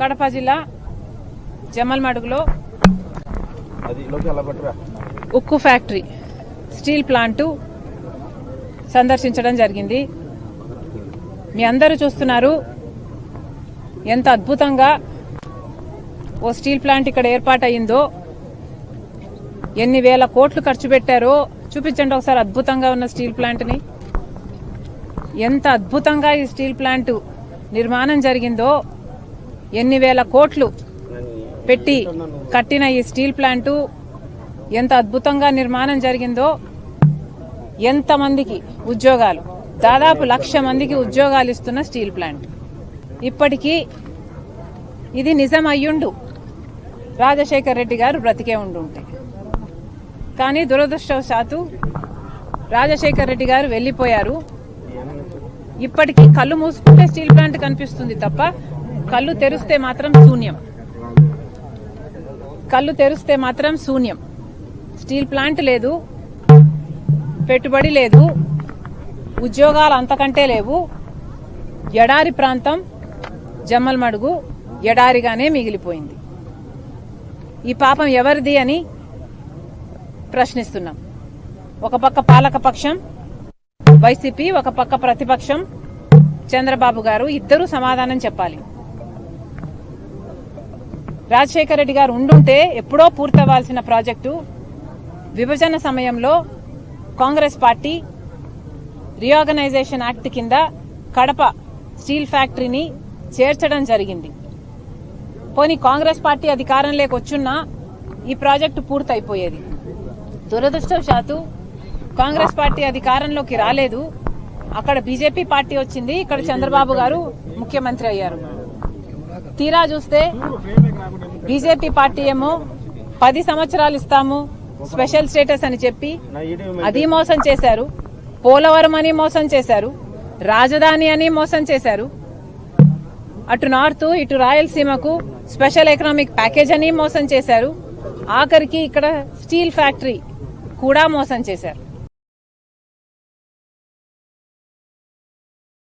కడప జిల్లా పట్టురా ఉక్కు factory steel plant సందర్శించడం జరిగింది. మీ అందరూ చూస్తున్నారు ఎంత అద్భుతంగా ఓ స్టీల్ ప్లాంట్ ఇక్కడ ఏర్పాటయిందో ఎన్ని వేల కోట్లు ఖర్చు పెట్టారో చూపించండి ఒకసారి అద్భుతంగా ఉన్న స్టీల్ ప్లాంట్ని. ఎంత అద్భుతంగా ఈ స్టీల్ ప్లాంట్ నిర్మాణం జరిగిందో ఎన్ని వేల కోట్లు పెట్టి కట్టిన ఈ స్టీల్ ప్లాంటు ఎంత అద్భుతంగా నిర్మాణం జరిగిందో ఎంతమందికి ఉద్యోగాలు? దాదాపు లక్ష మందికి ఉద్యోగాలు ఇస్తున్న స్టీల్ ప్లాంట్. ఇప్పటికీ ఇది నిజం అయ్యుండు రాజశేఖర్ రెడ్డి గారు బ్రతికే ఉండుంటే. కానీ దురదృష్టవశాత్తు రాజశేఖర్ రెడ్డి గారు వెళ్ళిపోయారు. ఇప్పటికీ కళ్ళు మూసుకుంటే స్టీల్ ప్లాంట్ కనిపిస్తుంది తప్ప కళ్ళు తెరిస్తే మాత్రం శూన్యం. కళ్ళు తెరిస్తే మాత్రం శూన్యం. స్టీల్ ప్లాంట్ లేదు. పెట్టుబడి లేదు. ఉద్యోగాలు అంతకంటే లేవు. ఎడారి ప్రాంతం జమ్మల్మడుగు ఎడారిగానే మిగిలిపోయింది. ఈ పాపం ఎవరిది అని ప్రశ్నిస్తున్నాం. ఒక పక్క పాలక పక్షం వైసీపీ ఒక పక్క ప్రతిపక్షం చంద్రబాబు గారు ఇద్దరూ సమాధానం చెప్పాలి. రాజశేఖర రెడ్డి గారు ఉండుంటే ఎప్పుడో పూర్తవ్వాల్సిన ప్రాజెక్టు విభజన సమయంలో కాంగ్రెస్ పార్టీ రీఆర్గనైజేషన్ యాక్ట్ కింద కడప స్టీల్ ఫ్యాక్టరీని చేర్చడం జరిగింది. పోనీ కాంగ్రెస్ పార్టీ అధికారం లేకొచ్చున్నా ఈ ప్రాజెక్టు పూర్తయిపోయేది. దురదృష్టవశాత్తు కాంగ్రెస్ పార్టీ అధికారంలోకి రాలేదు. అక్కడ బీజేపీ పార్టీ వచ్చింది. ఇక్కడ చంద్రబాబు గారు ముఖ్యమంత్రి అయ్యారు. తీరా చూస్తే బీజేపీ పార్టీ ఏమో పది సంవత్సరాలు ఇస్తాము స్పెషల్ స్టేటస్ అని చెప్పి అది మోసం చేశారు పోలవరం అని మోసం చేశారు రాజధాని అని మోసం చేశారు. అటు నార్త్ ఇటు రాయలసీమకు స్పెషల్ ఎకనామిక్ ప్యాకేజ్ అని మోసం చేశారు. ఆఖరికి ఇక్కడ స్టీల్ ఫ్యాక్టరీ కూడా మోసం చేశారు.